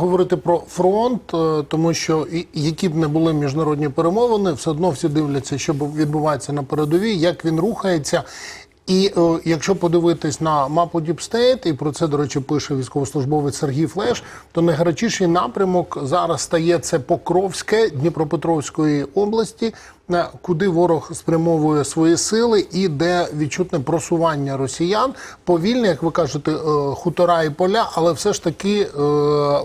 Говорити про фронт, е, тому що які б не були міжнародні перемовини, все одно всі дивляться, що відбувається на передовій, як він рухається. І е, якщо подивитись на мапу State, і про це, до речі, пише військовослужбовець Сергій Флеш, то найгарячіший напрямок зараз стає це Покровське Дніпропетровської області, куди ворог спрямовує свої сили, і де відчутне просування росіян повільне, як ви кажете, е, хутора і поля, але все ж таки е,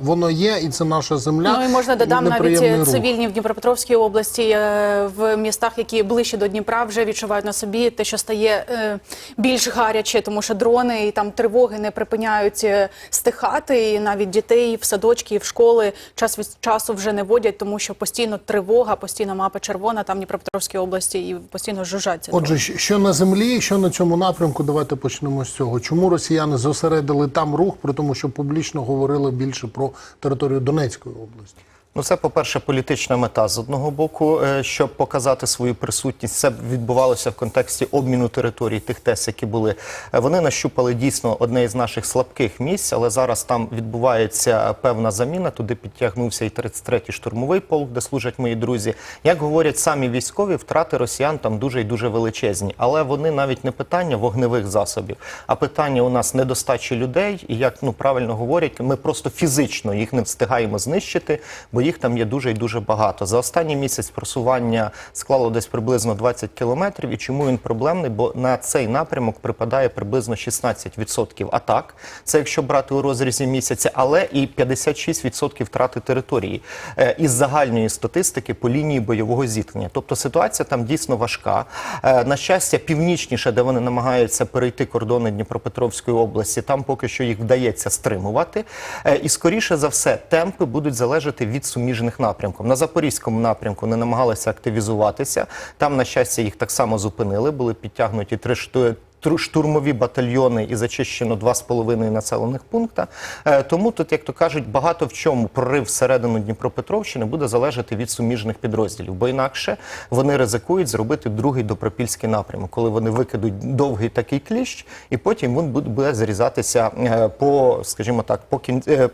воно є, і це наша земля. Ну і можна додам навіть рух. цивільні в Дніпропетровській області е, в містах, які ближче до Дніпра, вже відчувають на собі те, що стає е, більш гаряче, тому що дрони і там тривоги не припиняють е, стихати. І навіть дітей в садочки, і в школи час від часу вже не водять, тому що постійно тривога, постійно мапа червона там Дніпропетровській області і постійно жужжать. Отже, що на землі, що на цьому напрямку, давайте почнемо з цього. Чому росіяни зосередили там рух, при тому, що публічно говорили більше про територію Донецької області? Ну, це, по-перше, політична мета з одного боку, е, щоб показати свою присутність. Це відбувалося в контексті обміну територій тих тез, які були. Е, Вони нащупали дійсно одне із наших слабких місць, але зараз там відбувається певна заміна. Туди підтягнувся і 33-й штурмовий полк, де служать мої друзі. Як говорять самі військові, втрати росіян там дуже і дуже величезні. Але вони навіть не питання вогневих засобів, а питання у нас недостачі людей. І як ну правильно говорять, ми просто фізично їх не встигаємо знищити, бо їх там є дуже і дуже багато. За останній місяць просування склало десь приблизно 20 кілометрів. І чому він проблемний? Бо на цей напрямок припадає приблизно 16% атак. Це якщо брати у розрізі місяця, але і 56% втрати території Е, із загальної статистики по лінії бойового зіткнення. Тобто ситуація там дійсно важка. Е, На щастя, північніше, де вони намагаються перейти кордони Дніпропетровської області, там поки що їх вдається стримувати. Е, І скоріше за все, темпи будуть залежати від суміжних напрямків. На запорізькому напрямку вони намагалися активізуватися. Там, на щастя, їх так само зупинили. Були підтягнуті три шту- штурмові батальйони і зачищено 2,5 населених пункта. Е, Тому тут, як то кажуть, багато в чому прорив всередину Дніпропетровщини буде залежати від суміжних підрозділів, бо інакше вони ризикують зробити другий допропільський напрямок, коли вони викидуть довгий такий кліщ, і потім він буде- зрізатися е, по, скажімо так, по кін... е,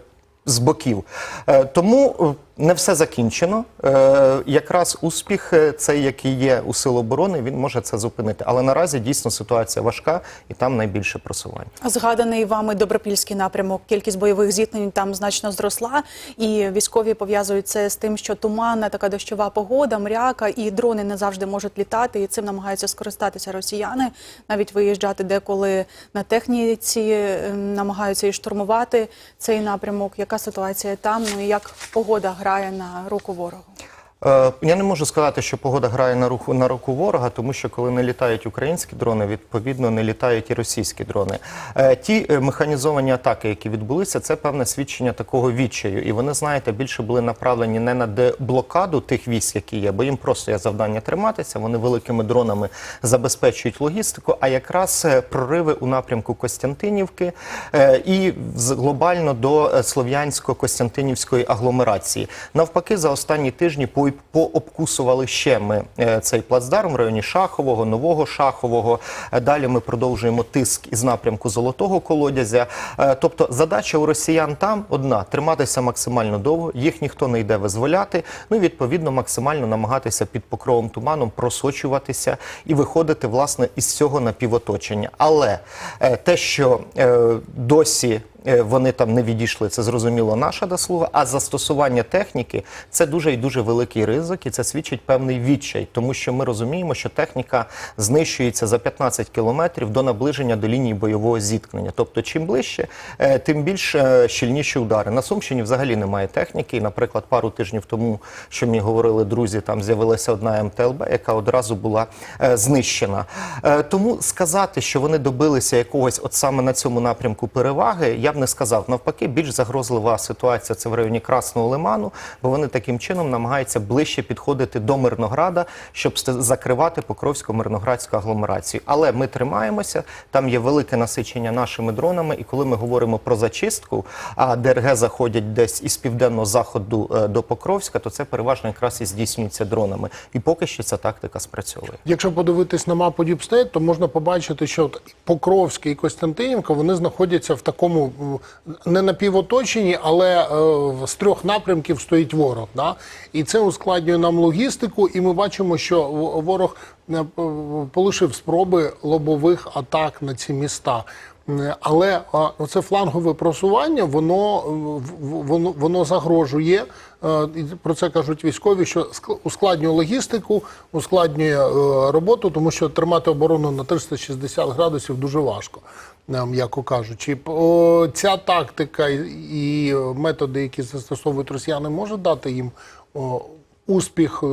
з боків. Тому не все закінчено. Е, Якраз успіх, е, цей, який є у Сил оборони, він може це зупинити. Але наразі дійсно ситуація важка і там найбільше просування. Згаданий вами Добропільський напрямок, кількість бойових зіткнень там значно зросла, і військові пов'язують це з тим, що туманна така дощова погода, мряка, і дрони не завжди можуть літати, і цим намагаються скористатися росіяни, навіть виїжджати деколи на техніці, ем, намагаються і штурмувати цей напрямок. Яка ситуація там? Ну як погода грає на руку ворогу? Е, Я не можу сказати, що погода грає на руку на руку ворога, тому що коли не літають українські дрони, відповідно не літають і російські дрони. Е, Ті е, механізовані атаки, які відбулися, це певне свідчення такого відчаю. І вони, знаєте, більше були направлені не на деблокаду тих військ, які є, бо їм просто є завдання триматися. Вони великими дронами забезпечують логістику, а якраз прориви у напрямку Костянтинівки і глобально до слов'янсько-костянтинівської агломерації. Навпаки, за останні тижні по- пообкусували ще ми е, цей плацдарм в районі Шахового, Нового Шахового. Е, Далі ми продовжуємо тиск із напрямку Золотого колодязя. Е, Тобто задача у росіян там одна триматися максимально довго, їх ніхто не йде визволяти. Ну і відповідно максимально намагатися під покровом туманом просочуватися і виходити власне із цього напівоточення. Але те, що досі вони там не відійшли, це зрозуміло наша заслуга. А застосування техніки це дуже і дуже великий ризик, і це свідчить певний відчай, тому що ми розуміємо, що техніка знищується за 15 кілометрів до наближення до лінії бойового зіткнення. Тобто, чим ближче, е, тим більш е, щільніші удари. На Сумщині взагалі немає техніки. І, наприклад, пару тижнів тому, що мені говорили друзі, там з'явилася одна МТЛБ, яка одразу була е, знищена. Е, Тому сказати, що вони добилися якогось, от саме на цьому напрямку переваги, я б не сказав. Навпаки, більш загрозлива ситуація це в районі Красного Лиману, бо вони таким чином намагаються ближче підходити до Мирнограда, щоб закривати Покровсько-Мирноградську агломерацію. Але ми тримаємося, там є велике насичення нашими дронами, і коли ми говоримо про зачистку, а ДРГ заходять десь із південного заходу е, до Покровська, то це переважно якраз і здійснюється дронами. І поки що ця тактика спрацьовує. Якщо подивитись на мапу State, то можна побачити, що от Покровське і Костянтинівка вони знаходяться в такому не напівоточені, але е, з трьох напрямків стоїть ворог. Да? І це ускладнює нам логістику, і ми бачимо, що ворог е, полишив спроби лобових атак на ці міста. М, Але а, оце флангове просування, воно, е, воно, воно загрожує. е, і Про це кажуть військові, що ск- ускладнює логістику, ускладнює е, роботу, тому що тримати оборону на 360 градусів дуже важко, е, м'яко кажучи. Ця тактика і- методи, які застосовують росіяни, може дати їм успіх е,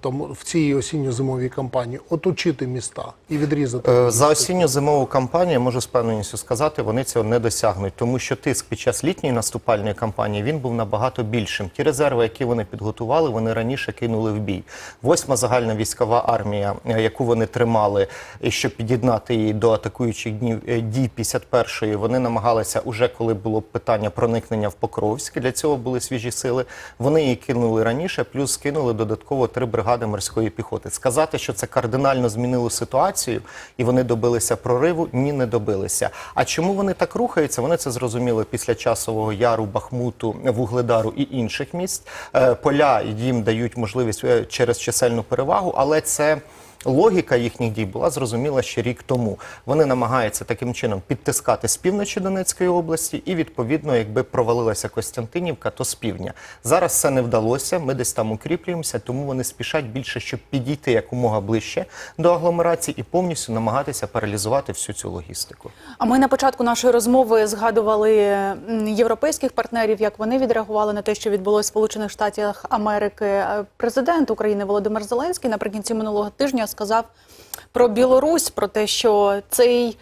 там, в цій осінньо-зимовій кампанії, оточити міста і відрізати. Е, За осінньо-зимову кампанію я можу з певністю сказати, вони цього не досягнуть, тому що тиск під час літньої наступальної кампанії він був набагато більшим. Ті резерви, які вони підготували, вони раніше кинули в бій. Восьма загальна військова армія, е, яку вони тримали, щоб під'єднати її до атакуючих днів дій 51-ї, вони намагалися уже коли було питання проникнення в Покровськ. Для цього були свіжі сили. Вони її кинули раніше, плюс кинули додатково три бригади морської піхоти. Сказати, що це кардинально змінило ситуацію, і вони добилися прориву, ні, не добилися. А чому вони так рухаються? Вони це зрозуміли після часового яру, Бахмуту, Вугледару і інших місць. Е, Поля їм дають можливість е, через чисельну перевагу, але це. Логіка їхніх дій була зрозуміла ще рік тому. Вони намагаються таким чином підтискати з півночі Донецької області, і відповідно, якби провалилася Костянтинівка, то з півдня. Зараз це не вдалося. Ми десь там укріплюємося, тому вони спішать більше, щоб підійти якомога ближче до агломерації і повністю намагатися паралізувати всю цю логістику. А ми на початку нашої розмови згадували європейських партнерів, як вони відреагували на те, що відбулося в Сполучених Штатах Америки. Президент України Володимир Зеленський наприкінці минулого тижня сказав про Білорусь, про те, що цей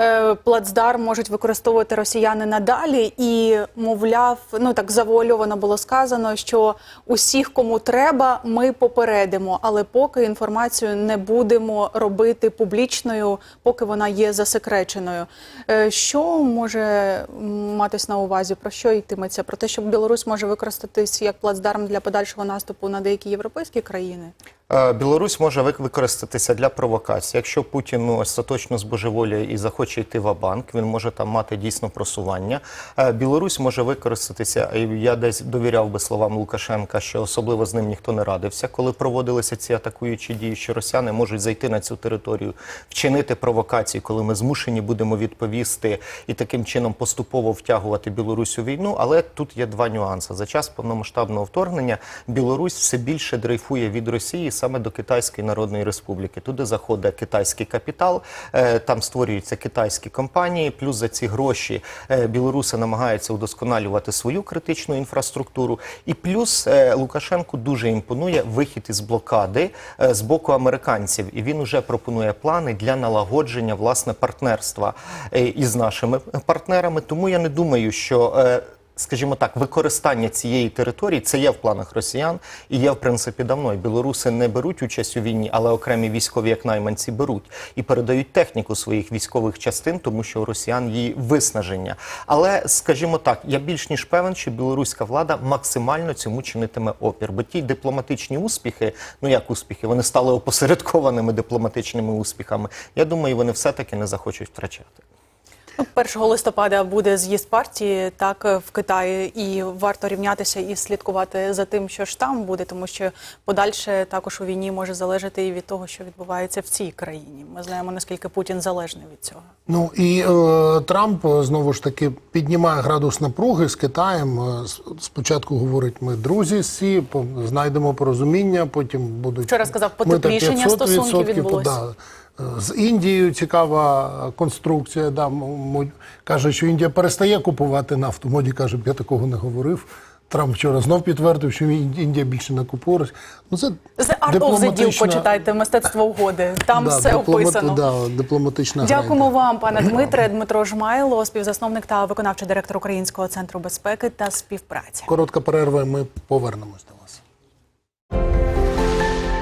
е, плацдарм можуть використовувати росіяни надалі, і мовляв, ну так завуальовано було сказано, що усіх, кому треба, ми попередимо, але поки інформацію не будемо робити публічною, поки вона є засекреченою. Е, Що може матись на увазі? Про що йтиметься? Про те, що Білорусь може використатись як плацдарм для подальшого наступу на деякі європейські країни? Е, Білорусь може використатися для провокації. Якщо Путін ну, остаточно збожеволює і захоче йти в банк, він може там мати дійсно просування. Е, Білорусь може використатися. Я десь довіряв би словам Лукашенка, що особливо з ним ніхто не радився, коли проводилися ці атакуючі дії, що росіяни можуть зайти на цю територію, вчинити провокації, коли ми змушені будемо відповісти і таким чином поступово втягувати Білорусь у війну. Але тут є два нюанси. За час повномасштабного вторгнення Білорусь все більше дрейфує від Росії саме до Китайської Народної Республіки. Туди заходить китайський капітал, е, там створюються китайські компанії. Плюс за ці гроші е, білоруси намагаються удосконалювати свою критичну інфраструктуру. І плюс е, Лукашенку дуже імпонує вихід із блокади з боку американців, і він уже пропонує плани для налагодження власне партнерства із нашими партнерами. Тому я не думаю, що. Скажімо так, використання цієї території це є в планах росіян і є в принципі давно. І Білоруси не беруть участь у війні, але окремі військові, як найманці, беруть і передають техніку своїх військових частин, тому що у росіян її виснаження. Але скажімо так, я більш ніж певен, що білоруська влада максимально цьому чинитиме опір. Бо ті дипломатичні успіхи, ну як успіхи, вони стали опосередкованими дипломатичними успіхами. Я думаю, вони все таки не захочуть втрачати. Ну, 1 листопада буде з'їзд партії так в Китаї, і варто рівнятися і слідкувати за тим, що ж там буде, тому що подальше також у війні може залежати і від того, що відбувається в цій країні. Ми знаємо наскільки Путін залежний від цього. Ну і е, Трамп е, знову ж таки піднімає градус напруги з Китаєм. Е, Спочатку говорить, ми друзі всі, знайдемо порозуміння, потім будуть Вчора сказав, потеплішення стосунків відбулося. да. З Індією цікава конструкція. Да, м- м- каже, що Індія перестає купувати нафту. Моді каже, я такого не говорив. Трамп вчора знов підтвердив, що Ін- Індія більше не купує. Ну це The Art of the Deal почитайте мистецтво угоди. Там да, все дипломат- описано. Да, дипломатична Дякуємо йде. вам, пане Дмитре. Дмитро Жмайло, співзасновник та виконавчий директор Українського центру безпеки та співпраці. Коротка перерва, і ми повернемось до вас.